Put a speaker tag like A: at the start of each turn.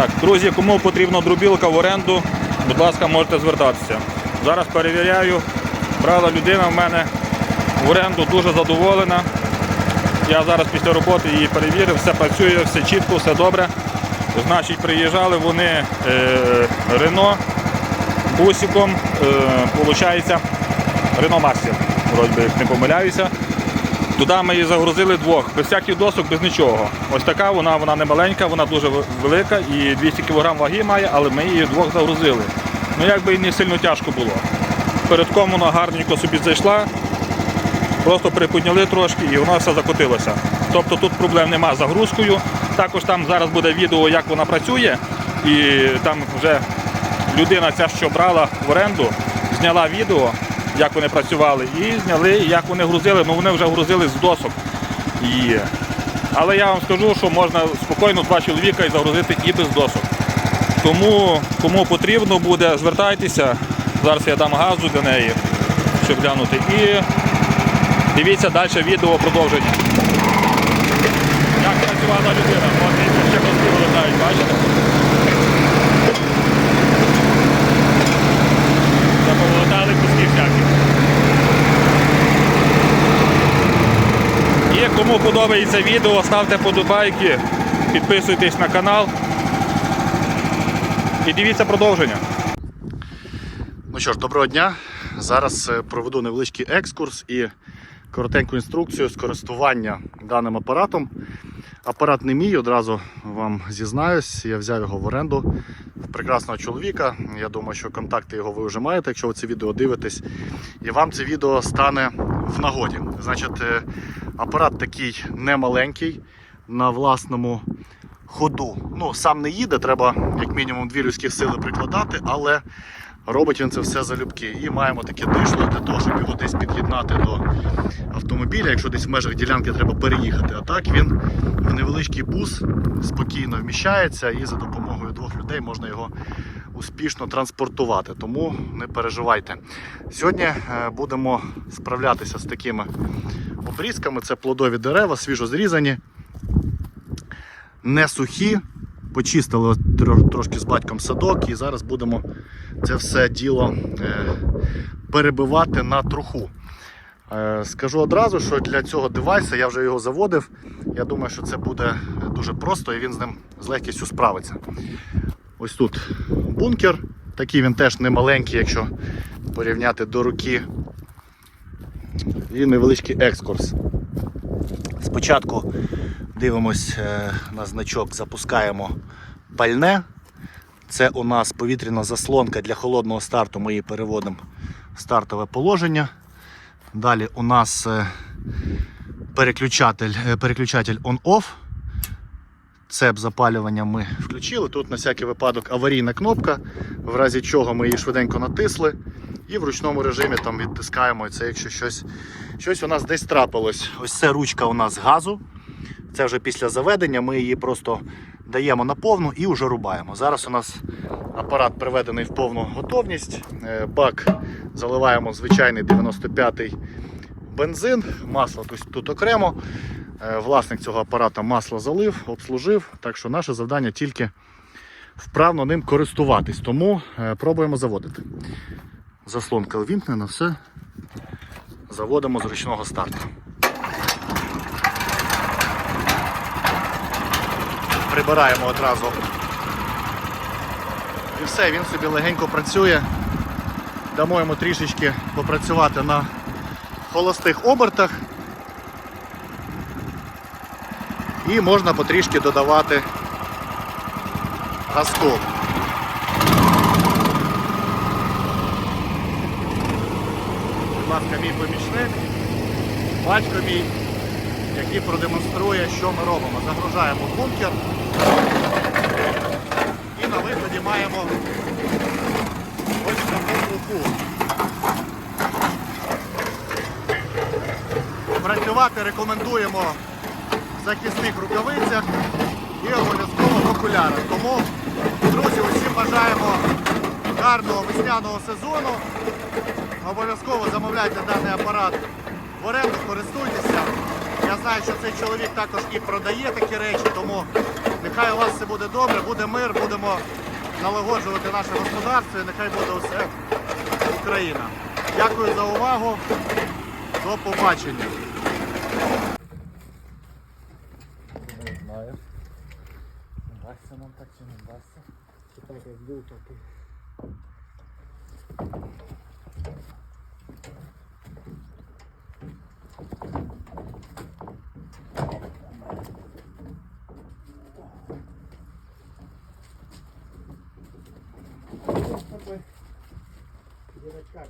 A: Так, друзі, кому потрібна дробілка в оренду, будь ласка, можете звертатися. Зараз перевіряю. Брала людина в мене в оренду дуже задоволена. Я зараз після роботи її перевірив, все працює, все чітко, все добре. Значить, приїжджали вони е, Рено бусиком, е, виходить, Рено Мастер, вроді як не помиляюся. Туди ми її загрузили двох, без всяких досок, без нічого. Ось така вона, вона не маленька, вона дуже велика і 200 кг ваги має, але ми її двох загрузили. Ну якби і не сильно тяжко було. Передком вона гарненько собі зайшла, просто приподняли трошки і вона все закотилося. Тобто тут проблем нема з загрузкою. Також там зараз буде відео, як вона працює, і там вже людина, ця, що брала в оренду, зняла відео, як вони працювали, і зняли, як вони грузили. Ну вони вже грузили з досок її. Але я вам скажу, що можна спокійно два чоловіка і загрузити і без досок. Тому кому потрібно буде, звертайтеся. Зараз я дам газу для неї, щоб глянути. І дивіться далі відео продовження. Як працювала людина? Кому подобається відео, ставте подобайки, підписуйтесь на канал і дивіться продовження.
B: Ну що ж, доброго дня. Зараз е, проведу невеличкий екскурс і коротеньку інструкцію з користування даним апаратом. Апарат не мій, одразу вам зізнаюсь. Я взяв його в оренду в прекрасного чоловіка. Я думаю, що контакти його ви вже маєте, якщо ви це відео дивитесь. І вам це відео стане в нагоді. Значить, е, апарат такий немаленький на власному ходу. Ну, сам не їде, треба як мінімум дві людські сили прикладати, але робить він це все залюбки. І маємо таке дишло для того, щоб його десь під'єднати до автомобіля, якщо десь в межах ділянки треба переїхати. А так він в невеличкий бус спокійно вміщається і за допомогою двох людей можна його успішно транспортувати. Тому не переживайте. Сьогодні е, будемо справлятися з такими обрізками. Це плодові дерева, свіжо зрізані не сухі. Почистили трошки з батьком садок і зараз будемо це все діло е, перебивати на труху. Е, Скажу одразу, що для цього девайса я вже його заводив. Я думаю, що це буде дуже просто і він з ним з легкістю справиться. Ось тут бункер. Такий він теж не маленький, якщо порівняти до руки. І невеличкий екскурс. Спочатку дивимось е, на значок, запускаємо пальне. Це у нас повітряна заслонка для холодного старту. Ми її переводимо в стартове положення. Далі у нас е, переключатель, е, переключатель on-off. Цеп запалювання ми включили. Тут на всякий випадок аварійна кнопка, в разі чого ми її швиденько натисли. І в ручному режимі там відтискаємо це, якщо щось, щось у нас десь трапилось. Ось це ручка у нас газу. Це вже після заведення. Ми її просто даємо на повну і вже рубаємо. Зараз у нас апарат приведений в повну готовність. Е, Бак заливаємо звичайний 95-й бензин, масло тут, окремо. Е, Власник цього апарата масло залив, обслужив. Так що наше завдання тільки вправно ним користуватись. Тому е, пробуємо заводити. Заслонка ввімкнена, все. Заводимо з ручного старту. Прибираємо одразу. І все, він собі легенько працює. Дамо йому трішечки попрацювати на холостих обертах. І можна потрішки додавати газку. Будь ласка, мій помічник, батько мій, який продемонструє, що ми робимо. Загружаємо бункер і на виході маємо ось таку трубу. Працювати рекомендуємо в захисних рукавицях і обов'язково в окулярах. Тому, друзі, усім бажаємо гарного весняного сезону. Обов'язково замовляйте даний апарат в оренду, користуйтеся. Я знаю, що цей чоловік також і продає такі речі, тому нехай у вас все буде добре, буде мир, будемо налагоджувати наше господарство і нехай буде усе Україна. Дякую за увагу. До побачення.
C: Не знаю. Вдасться нам так чи не вдасться. Чи так як був, так і. Дурачка.